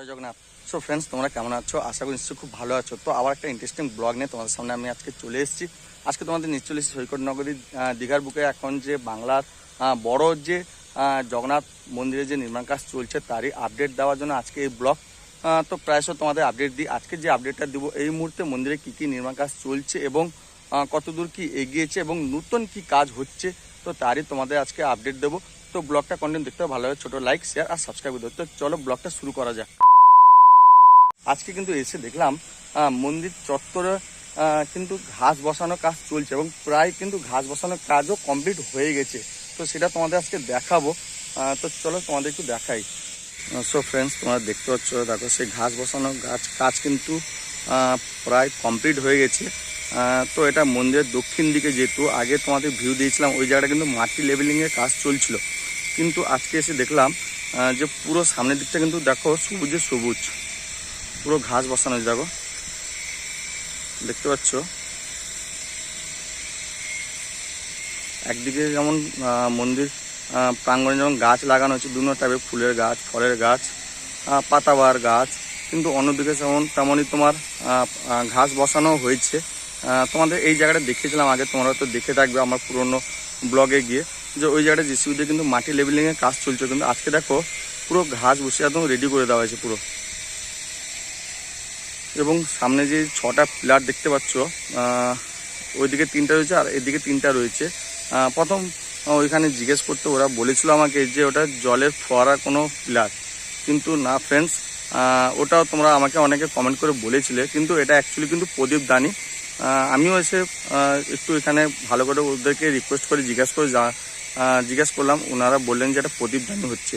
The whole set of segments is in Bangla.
জয় জগন্নাথ। সো ফ্রেন্ডস তোমরা কেমন আছো? আশা করি নিশ্চয়ই খুব ভালো আছো। তো আবার একটা ইন্টারেস্টিং ব্লগ নিয়ে তোমাদের সামনে আমি আজকে চলে এসেছি। আজকে তোমাদের নিশ্চয় চলে এসেছি সৈকত নগরী দীঘার বুকে। এখন যে বাংলার বড় যে জগন্নাথ মন্দিরে যে নির্মাণ কাজ চলছে, তারই আপডেট দেওয়ার জন্য আজকে এই ব্লগ তো প্রায়শ তোমাদের আপডেট দিই। আজকে যে আপডেটটা দেবো, এই মুহূর্তে মন্দিরে কি কি নির্মাণ কাজ চলছে এবং কতদূর কি এগিয়েছে এবং নতুন কি কাজ হচ্ছে, তো তারই তোমাদের আজকে আপডেট দেবো। তো ব্লগটা কন্টেন্ট দেখতে ভালো হবে ছোটো লাইক শেয়ার আর সাবস্ক্রাইব করতে চলো ব্লগটা শুরু করা যাক। আজকে কিন্তু এসে দেখলাম মন্দির চত্বরে কিন্তু ঘাস বসানোর কাজ চলছে এবং প্রায় কিন্তু ঘাস বসানোর কাজও কমপ্লিট হয়ে গেছে। তো সেটা তোমাদের আজকে দেখাবো। তো চলো তোমাদের একটু দেখাই। সো ফ্রেন্ডস তোমরা দেখতে পাচ্ছ, দেখো সেই ঘাস বসানোর গাছ, কাজ কিন্তু প্রায় কমপ্লিট হয়ে গেছে। তো এটা মন্দিরের দক্ষিণ দিকে যেহেতু, আগে তোমাদের ভিউ দিয়েছিলাম, ওই জায়গাটা কিন্তু মাটি লেভেলিংয়ের কাজ চলছিল। কিন্তু আজকে এসে দেখলাম যে পুরো সামনের দিকটা কিন্তু দেখো সবুজে সবুজ। পুরো ঘাস বসানো হয়েছে দেখো। দেখতে পাচ্ছ? একদিকে যেমন মন্দির প্রাঙ্গণে যেমন গাছ লাগানো হয়েছে বিভিন্ন টাইপের ফুলের গাছ, ফলের গাছ পাতাবার গাছ। কিন্তু অন্যদিকে যেমন, তেমনই তোমার ঘাস বসানো হয়েছে। তোমাদের এই জায়গাটা দেখেছিলাম আগে, তোমরা তো দেখে থাকবে আমার পুরনো ব্লগে গিয়ে, যে ওই জায়গাটা জেসিবি দিয়ে কিন্তু মাটি লেভেলিংয়ের কাজ চলছে। কিন্তু আজকে দেখো, পুরো ঘাস বসে একদম রেডি করে দেওয়া হয়েছে পুরো। এবং সামনে যে ছটা পিলার দেখতে পাচ্ছ ওইদিকে তিনটা রয়েছে আর এদিকে তিনটা রয়েছে। প্রথম ওইখানে জিজ্ঞেস করতে ওরা বলেছিল আমাকে যে ওটা জলের ফোয়ারা কোনো পিলার। কিন্তু না ফ্রেন্ডস ওটাও তোমরা আমাকে অনেকে কমেন্ট করে বলেছিলে, কিন্তু এটা অ্যাকচুয়ালি কিন্তু প্রদীপ দানি। আমিও এসে একটু এখানে ভালো করে ওদেরকে রিকোয়েস্ট করে জিজ্ঞাসা করে যা জিজ্ঞাসা করলাম ওনারা বললেন যে এটা প্রদীপ দানি হচ্ছে।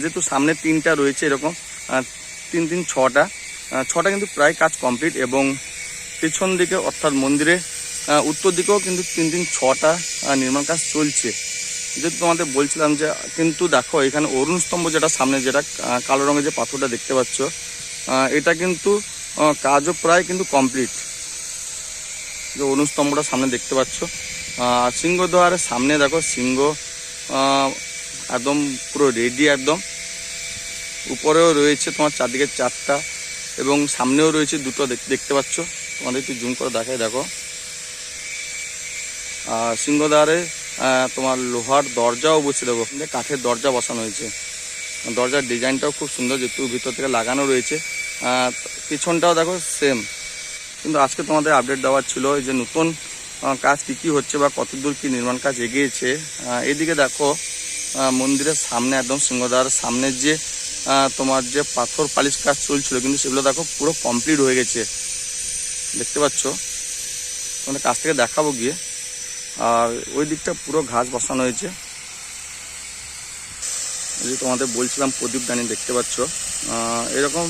যেহেতু সামনে তিনটা রয়েছে এরকম তিন তিন, ছটা ছটা কিন্তু প্রায় কাজ কমপ্লিট এবং পেছন দিকে অর্থাৎ মন্দিরে উত্তর দিকেও কিন্তু তিন তিন ছটা নির্মাণ কাজ চলছে। যেহেতু তোমাদের বলছিলাম যে কিন্তু দেখো এখানে অরুণ স্তম্ভ যেটা সামনে যেটা কালো রঙের যে পাথরটা দেখতে পাচ্ছ এটা কিন্তু কাজও প্রায় কিন্তু কমপ্লিট যে অরুণ স্তম্ভটা সামনে দেখতে পাচ্ছ আহ, সিংহদ্বারের সামনে দেখো সিংহ একদম পুরো রেডি একদম। উপরেও রয়েছে তোমার চারদিকে চারটা এবং সামনেও রয়েছে দুটো দেখতে পাচ্ছ। তোমাদের একটু জুম করে দেখাই, দেখো। আর সিংহদ্বারে তোমার লোহার দরজাও বসে দেবো কাঠের দরজা বসানো হয়েছে। দরজার ডিজাইনটাও খুব সুন্দর, যেহেতু ভিতর থেকে লাগানো রয়েছে। পিছনটাও দেখো সেম কিন্তু আজকে তোমাদের আপডেট দেওয়ার ছিল যে নতুন কাজ কী কী হচ্ছে বা কতদূর কী নির্মাণ কাজ এগিয়েছে। এদিকে দেখো মন্দিরের সামনে, একদম সিংহদ্বার সামনের যে তোমার যে পাথর পালিশ কাজ চলছিল, কিন্তু সেগুলো দেখো পুরো কমপ্লিট হয়ে গেছে। দেখতে পাচ্ছ? তোমাদের কাছ থেকে দেখাবো গিয়ে। আর ওই দিকটা পুরো ঘাস বসানো হয়েছে। যে তোমাদের বলছিলাম প্রদীপ দানি দেখতে পাচ্ছ? এরকম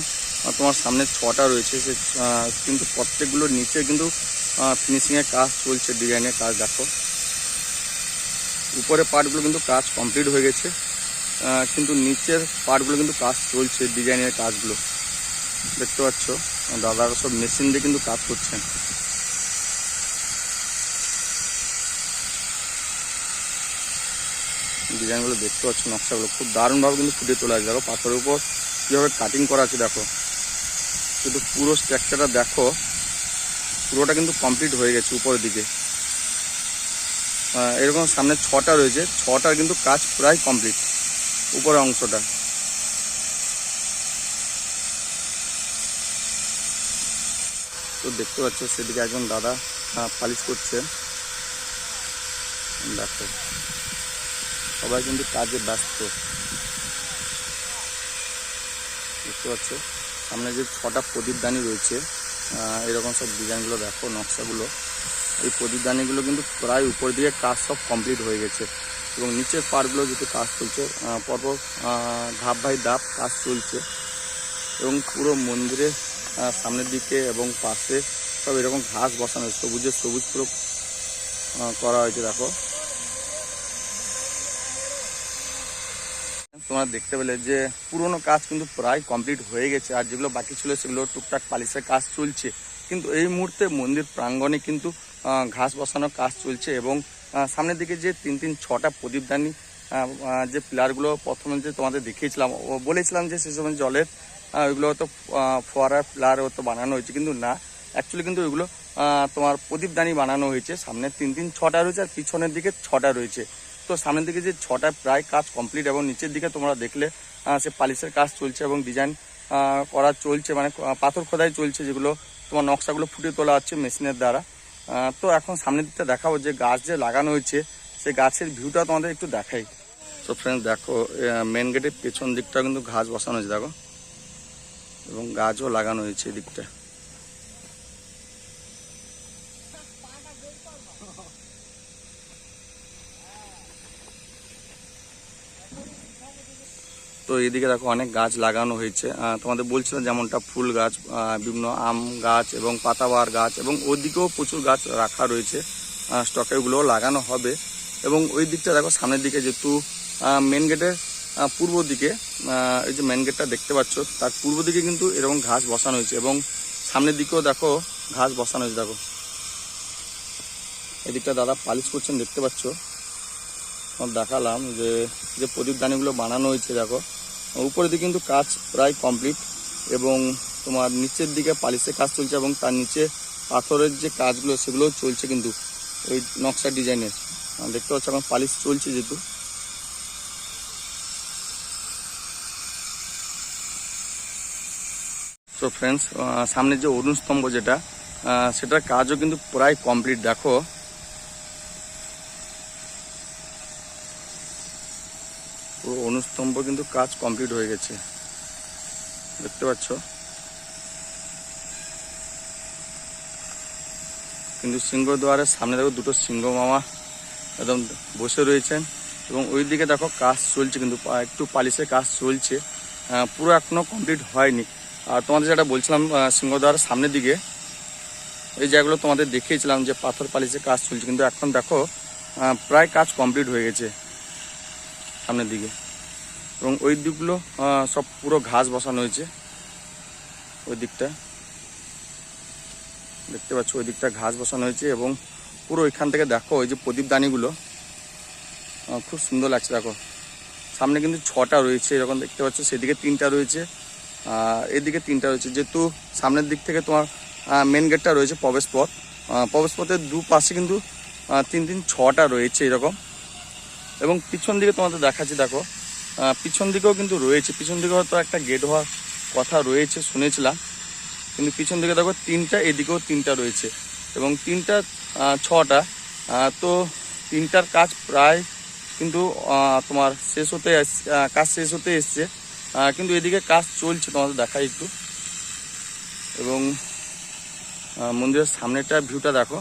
তোমার সামনে ছটা রয়েছে। সে কিন্তু প্রত্যেকগুলোর নিচে কিন্তু ফিনিশিংয়ের কাজ চলছে ডিজাইনের কাজ, দেখো। উপরে পার্টগুলো কিন্তু কাজ কমপ্লিট হয়ে গেছে। কিন্তু নিচের পার্টগুলো কিন্তু কাজ চলছে, ডিজাইনের কাজগুলো। দেখতে পাচ্ছ দাদারা সব মেশিন দিয়ে কিন্তু কাজ করছেন ডিজাইনগুলো দেখতে পাচ্ছ, নকশাগুলো খুব দারুণভাবে কিন্তু ফুটে তোলা আছে দেখো, পাথরের উপর কীভাবে কাটিং করা আছে, দেখো। কিন্তু পুরো স্ট্রাকচারটা দেখো, পুরোটা কিন্তু কমপ্লিট হয়ে গেছে উপরের দিকে। এরকম সামনে ছটা রয়েছে, ছটার কিন্তু কাজ প্রায় কমপ্লিট উপরের অংশটা। তো দেখতে পাচ্ছ, সেদিকে একজন দাদা পালিশ করছে। দেখো, সবাই কিন্তু কাজে ব্যস্ত। দেখতে পাচ্ছ, সামনে যে ছটা প্রদীপদানি রয়েছে এরকম সব ডিজাইনগুলো দেখো, নকশাগুলো। এই প্রদীপদানিগুলো কিন্তু প্রায় উপর দিকে কাজ সব কমপ্লিট হয়ে গেছে। এবং নিচের পার্টগুলো যেহেতু কাজ চলছে পরপর ধাপ বাই ধাপ কাজ চলছে। এবং পুরো মন্দিরের সামনের দিকে এবং পাশে সব এরকম ঘাস বসানো সবুজের সবুজ পুরো করা হয়েছে, দেখো। তোমরা দেখতে পেলে যে পুরোনো কাজ কিন্তু প্রায় কমপ্লিট হয়ে গেছে, আর যেগুলো বাকি ছিল সেগুলো টুকটাক পালিশের কাজ চলছে। কিন্তু এই মুহূর্তে মন্দির প্রাঙ্গণে কিন্তু ঘাস বসানোর কাজ চলছে এবং সামনের দিকে যে তিন তিন ছটা প্রদীপদানি যে পিলারগুলো প্রথমে যে তোমাদের দেখিয়েছিলাম, ও বলেছিলাম যে সে সময় জলের ওইগুলো হয়তো ফোয়ারার ফোয়ারা ফ্লার হয়তো বানানো হয়েছে, কিন্তু না অ্যাকচুয়ালি কিন্তু ওইগুলো তোমার প্রদীপদানি বানানো হয়েছে, সামনে তিন তিন ছটা রয়েছে আর পিছনের দিকে ছটা রয়েছে। তো সামনের দিকে যে ছটা প্রায় কাজ কমপ্লিট এবং নিচের দিকে তোমরা দেখলে সে পালিশের কাজ চলছে এবং ডিজাইন করা চলছে মানে পাথর খোদাই চলছে যেগুলো তোমার নকশাগুলো ফুটিয়ে তোলা হচ্ছে মেশিনের দ্বারা। তো এখন সামনের দিকটা দেখাবো যে গাছ যে লাগানো হয়েছে, সেই গাছের ভিউটা তোমাদের একটু দেখাই। তো ফ্রেন্ড দেখো মেন গেটের পেছন দিকটা কিন্তু ঘাস বসানো হয়েছে, দেখো। এবং গাছও লাগানো হয়েছে এই এদিকে দেখো অনেক গাছ লাগানো হয়েছে। তোমাদের বলছিলাম যেমনটা ফুল গাছ বিভিন্ন আম গাছ এবং পাতাবার গাছ এবং ওদিকেও প্রচুর গাছ রাখা রয়েছে। স্টকে ওগুলোও লাগানো হবে। এবং ওই দিকটা দেখো সামনের দিকে যেহেতু মেন গেটের পূর্ব দিকে এই যে মেন গেটটা দেখতে পাচ্ছ, তার পূর্ব দিকে কিন্তু এরকম ঘাস বসানো হয়েছে এবং সামনের দিকেও দেখো ঘাস বসানো হয়েছে দেখো। এদিকটা দাদা পালিশ করছেন, দেখতে পাচ্ছ? দেখালাম যে যে প্রদীপদানিগুলো বানানো হয়েছে দেখো। উপরের দিকে কিন্তু কাজ প্রায় কমপ্লিট এবং তোমার নিচের দিকে পালিশের কাজ চলছে এবং তার নিচে পাথরের যে কাজগুলো, সেগুলোও চলছে কিন্তু ওই নকশা ডিজাইনের। দেখতে পাচ্ছ এখন পালিশ চলছে যেহেতু। তো ফ্রেন্ডস সামনে যে অরুণ স্তম্ভ যেটা সেটার কাজও কিন্তু প্রায় কমপ্লিট। দেখো পুরো অনুস্তম্ভ কিন্তু কাজ কমপ্লিট হয়ে গেছে। দেখতে পাচ্ছ? কিন্তু সিংহদ্বারের সামনে দেখো দুটো সিংহ মামা একদম বসে রয়েছেন এবং ওই দিকে দেখো কাজ চলছে কিন্তু একটু পালিশের কাজ চলছে। পুরো এখনও কমপ্লিট হয়নি। আর তোমাদের যেটা বলছিলাম সিংহদ্বারের সামনের দিকে, এই জায়গাগুলো তোমাদের দেখিয়েছিলাম যে পাথর পালিশের কাজ চলছে, কিন্তু এখন দেখো প্রায় কাজ কমপ্লিট হয়ে গেছে সামনের দিকে। এবং ওই দিকগুলো সব পুরো ঘাস বসানো হয়েছে। ওই দিকটা। দেখতে পাচ্ছ ওই দিকটা ঘাস বসানো হয়েছে এবং পুরো এখান থেকে দেখো ওই যে প্রদীপদানিগুলো আহ, খুব সুন্দর লাগছে দেখো। সামনে কিন্তু ছটা রয়েছে এরকম দেখতে পাচ্ছ সেদিকে তিনটা রয়েছে এদিকে তিনটা রয়েছে। যেহেতু সামনের দিক থেকে তোমার মেন গেটটা রয়েছে প্রবেশ পথ প্রবেশ পথের দুপাশে কিন্তু তিন তিন ছটা রয়েছে এরকম। এবং পিছন দিকে তোমাদের দেখাচ্ছি দেখো পিছন দিকেও কিন্তু রয়েছে। পিছন দিকে হয়তো একটা গেট হওয়ার কথা রয়েছে, শুনেছিলাম। কিন্তু পিছন দিকে দেখো, তিনটা, এদিকেও তিনটা রয়েছে। এবং তিনটা ছটা তো তিনটার কাজ প্রায় কিন্তু তোমার শেষ হতে কাজ শেষ হতে এসছে। কিন্তু এদিকে কাজ চলছে, তোমাদের দেখাই একটু। এবং মন্দিরের সামনেটা ভিউটা দেখো।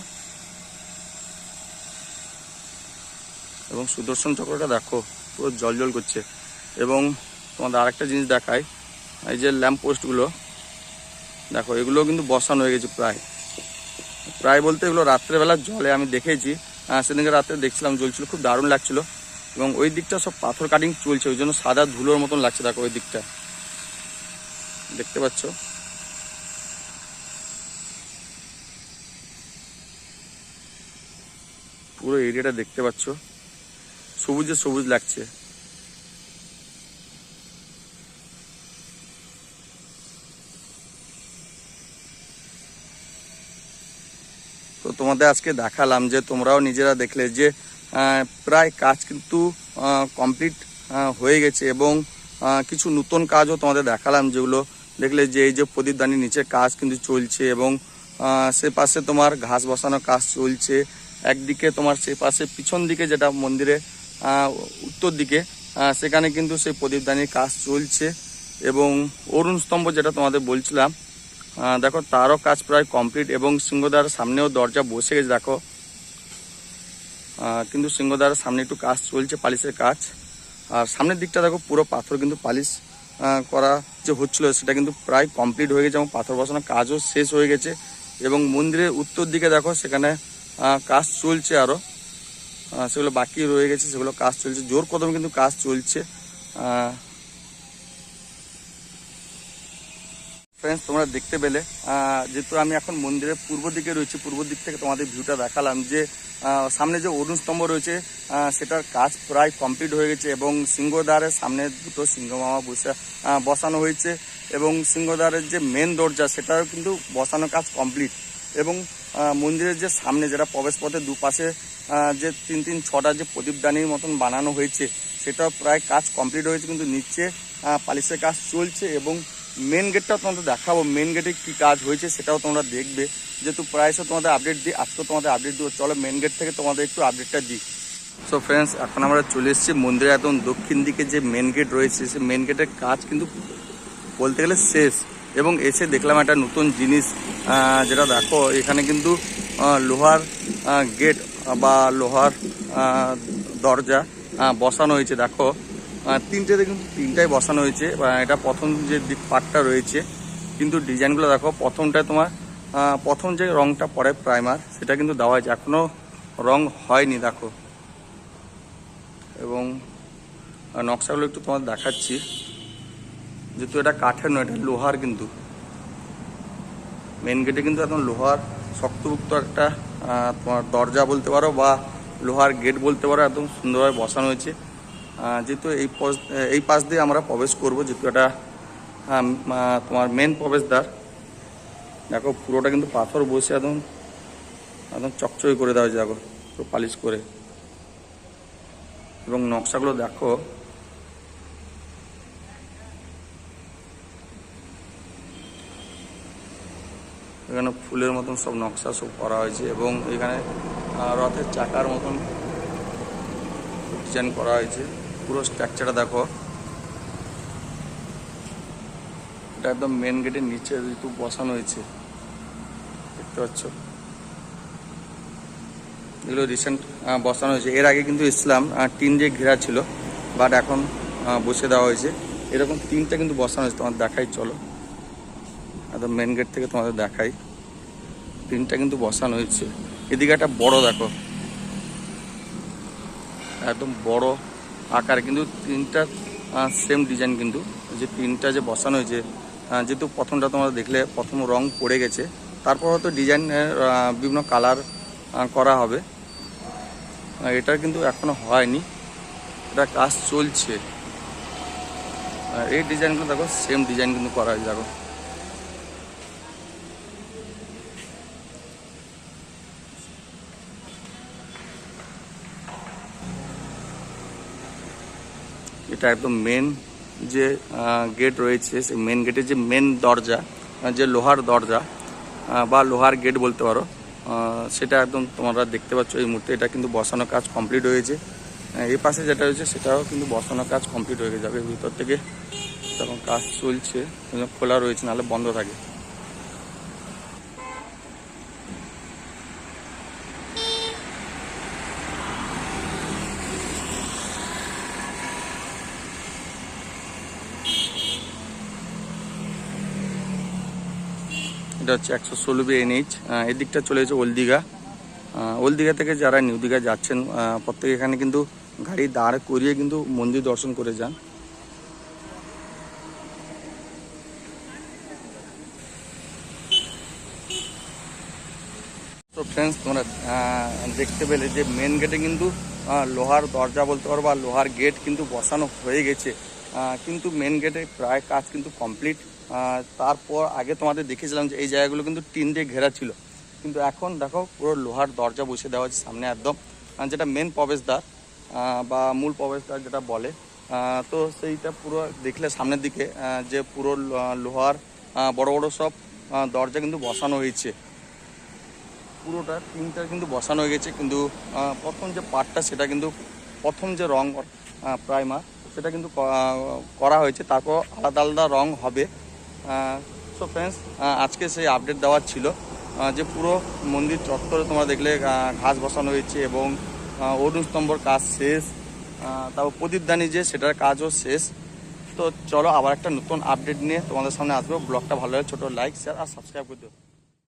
এবং সুদর্শন চক্রটা দেখো। পুরো জল জল করছে। এবং তোমাদের আরেকটা জিনিস দেখায় এই যে ল্যাম্প পোস্টগুলো দেখো এগুলো কিন্তু বসানো হয়ে গেছে প্রায়। প্রায় বলতে এগুলো রাত্রেবেলা জলে আমি দেখেছি। আহ, সেদিনকে রাত্রে দেখছিলাম জ্বলছিল খুব দারুণ লাগছিল। এবং ওই দিকটা সব পাথর কাটিং চলছে ওই জন্য সাদা ধুলোর মতন লাগছে দেখো ওই দিকটা। দেখতে পাচ্ছ? পুরো এরিয়াটা দেখতে পাচ্ছ? সবুজে সবুজ লাগছে। তো তোমাদের আজকে দেখালাম যে তোমরাও নিজেরা দেখলে যে প্রায় কাজ কিন্তু কমপ্লিট হয়ে গেছে এবং কিছু নতুন কাজও তোমাদের দেখালাম যেগুলো দেখলে যে এই যে প্রদীপদানির নিচে কাজ কিন্তু চলছে এবং সে পাশে তোমার ঘাস বসানোর কাজ চলছে। একদিকে তোমার সে পাশে পিছন দিকে যেটা মন্দিরে উত্তর দিকে সেখানে কিন্তু সেই প্রদীপদানির কাজ চলছে। এবং অরুণ স্তম্ভ যেটা তোমাদের বলছিলাম দেখো, তারও কাজ প্রায় কমপ্লিট এবং সিংহদ্বার সামনেও দরজা বসে গেছে, দেখো। কিন্তু সিংহদ্বারের সামনে একটু কাজ চলছে পালিশের কাজ। আর সামনের দিকটা দেখো, পুরো পাথর কিন্তু পালিশ করা যে হচ্ছিল, সেটা কিন্তু প্রায় কমপ্লিট হয়ে গেছে এবং পাথর বসানোর কাজও শেষ হয়ে গেছে। এবং মন্দিরের উত্তর দিকে দেখো, সেখানে কাজ চলছে আরও সেগুলো বাকি রয়ে গেছে, সেগুলো কাজ চলছে। জোর কদমে কিন্তু কাজ চলছে। ফ্রেন্ডস তোমরা দেখতে পেলে যেহেতু আমি এখন মন্দিরের পূর্ব দিকে রয়েছি, পূর্ব দিক থেকে তোমাদের ভিউটা দেখালাম যে সামনে যে অরুণ স্তম্ভ রয়েছে সেটার কাজ প্রায় কমপ্লিট হয়ে গেছে এবং সিংহদ্বারের সামনে দুটো সিংহমামা বসে বসানো হয়েছে এবং সিংহদ্বারের যে মেন দরজা, সেটাও কিন্তু বসানো কাজ কমপ্লিট এবং মন্দিরের যে সামনে যেটা প্রবেশ পথে দুপাশে যে তিন তিন ছটা যে প্রদীপদানির মতন বানানো হয়েছে, সেটাও প্রায় কাজ কমপ্লিট হয়েছে, কিন্তু নিচে পালিশের কাজ চলছে এবং মেন গেটটাও তোমাদের দেখাবো। মেন গেটে কি কাজ হয়েছে সেটাও তোমরা দেখবে। যেহেতু প্রায়শ তোমাদের আপডেট দিই, আজকে তোমাদের আপডেট দিব। চলো মেন গেট থেকে তোমাদের একটু আপডেটটা দিই। সো ফ্রেন্ডস এখন আমরা চলে এসেছি মন্দিরে একদম দক্ষিণ দিকে যে মেন গেট রয়েছে, সে মেন গেটের কাজ কিন্তু বলতে গেলে শেষ। এবং এসে দেখলাম একটা নতুন জিনিস। যেটা দেখো, এখানে কিন্তু লোহার গেট বা লোহার দরজা বসানো হয়েছে, দেখো। তিনটেতে কিন্তু তিনটাই বসানো হয়েছে এটা প্রথম যে পার্টটা রয়েছে, কিন্তু ডিজাইনগুলো দেখো, প্রথমটায় তোমার প্রথম যে রংটা পড়ে প্রাইমার, সেটা কিন্তু দেওয়া হয়েছে। এখনও রং হয়নি, দেখো। এবং নকশাগুলো একটু তোমার দেখাচ্ছি। যেহেতু এটা কাঠের নয়, এটা লোহার কিন্তু। মেন গেটে কিন্তু একদম লোহার শক্তভুক্ত একটা তোমার দরজা বলতে পারো বা লোহার গেট বলতে পারো একদম সুন্দরভাবে বসানো হয়েছে। যেহেতু এই এই পাশ দিয়ে আমরা প্রবেশ করব যেহেতু আহ, তোমার মেন প্রবেশদ্বার। দেখো পুরোটা কিন্তু পাথর বসে একদম একদম চকচকে করে দেওয়া হয়েছে দেখো পুরো পালিশ করে। এবং নকশাগুলো দেখো এখানে ফুলের মতন সব নকশা সব করা হয়েছে এবং এখানে রথের চাকার মতন ডিজাইন করা হয়েছে। পুরো স্ট্রাকচারটা দেখো। এটা একদম মেন গেটের নিচে একটু বসানো হয়েছে, দেখতে পাচ্ছ? এগুলো রিসেন্ট বসানো হয়েছে। এর আগে কিন্তু ইসলাম টিন দিয়ে ঘেরা ছিল বাট এখন বসে দেওয়া হয়েছে। এরকম তিনটা কিন্তু বসানো হয়েছে, তোমার দেখাই, চলো। একদম মেন গেট থেকে তোমাদের দেখাই। তিনটা কিন্তু বসানো হয়েছে। এদিকে একটা বড় দেখো। একদম বড় আকার কিন্তু তিনটা সেম ডিজাইন কিন্তু। যে তিনটা যে বসানো হয়েছে যেহেতু প্রথমটা তোমরা দেখলে, প্রথম রং পড়ে গেছে। তারপর হয়তো ডিজাইনের বিভিন্ন কালার করা হবে। এটা কিন্তু এখনও হয়নি। এটা কাজ চলছে। এই ডিজাইনগুলো দেখো সেম ডিজাইন কিন্তু করা হয়েছে, দেখো। এটা একদম মেন যে গেট রয়েছে, সেই মেন গেটের যে মেন দরজা যে লোহার দরজা বা লোহার গেট বলতে পারো সেটা একদম তোমরা দেখতে পাচ্ছ এই মুহূর্তে। এটা কিন্তু বসানো কাজ কমপ্লিট হয়েছে। এই পাশে যেটা রয়েছে, সেটাও কিন্তু বসানোর কাজ কমপ্লিট হয়ে যাবে ভিতর থেকে তখন কাজ চলছে, খোলা রয়েছে, নাহলে বন্ধ থাকে। এটা হচ্ছে একশো ষোলো বি এনএইচ এদিকটা চলে গেছে ওল্ড দীঘা। আহ, থেকে যারা নিউ দীঘা যাচ্ছেন প্রত্যেকে এখানে কিন্তু গাড়ি দাঁড় করিয়ে কিন্তু মন্দির দর্শন করে যান। তো ফ্রেন্ডস তোমরা দেখতে পেলে যে মেন গেটে কিন্তু লোহার দরজা বলতে পারো বা লোহার গেট কিন্তু বসানো হয়ে গেছে। কিন্তু মেন গেটে প্রায় কাজ কিন্তু কমপ্লিট তারপর আগে তোমাদের দেখেছিলাম যে এই জায়গাগুলো কিন্তু টিন দিয়ে ঘেরা ছিল। কিন্তু এখন দেখো পুরো লোহার দরজা বসে দেওয়া হচ্ছে সামনে একদম। যেটা মেন প্রবেশদ্বার বা মূল প্রবেশদ্বার যেটা বলে তো সেইটা পুরো দেখলে সামনের দিকে যে পুরো লোহার বড় বড় সব দরজা কিন্তু বসানো হয়েছে। পুরোটা টিনটা কিন্তু বসানো হয়ে গেছে, কিন্তু প্রথম যে পার্টটা সেটা কিন্তু প্রথম যে রং প্রাইমার, সেটা কিন্তু করা হয়েছে। তারপর আলাদা আলাদা রং হবে। সো ফ্রেন্ডস আজকে সেই আপডেট দেওয়ার ছিল যে পুরো মন্দির চত্বরে তোমরা দেখলে ঘাস বসানো হয়েছে এবং অরুণস্তম্ভর অরুণ স্তম্ভর কাজ শেষ তারপর প্রদীপদানি যে, সেটার কাজও শেষ। তো চলো আবার একটা নতুন আপডেট নিয়ে তোমাদের সামনে আসব। ব্লগটা ভালো লাগে ছোটো লাইক শেয়ার আর সাবস্ক্রাইব করে দিও।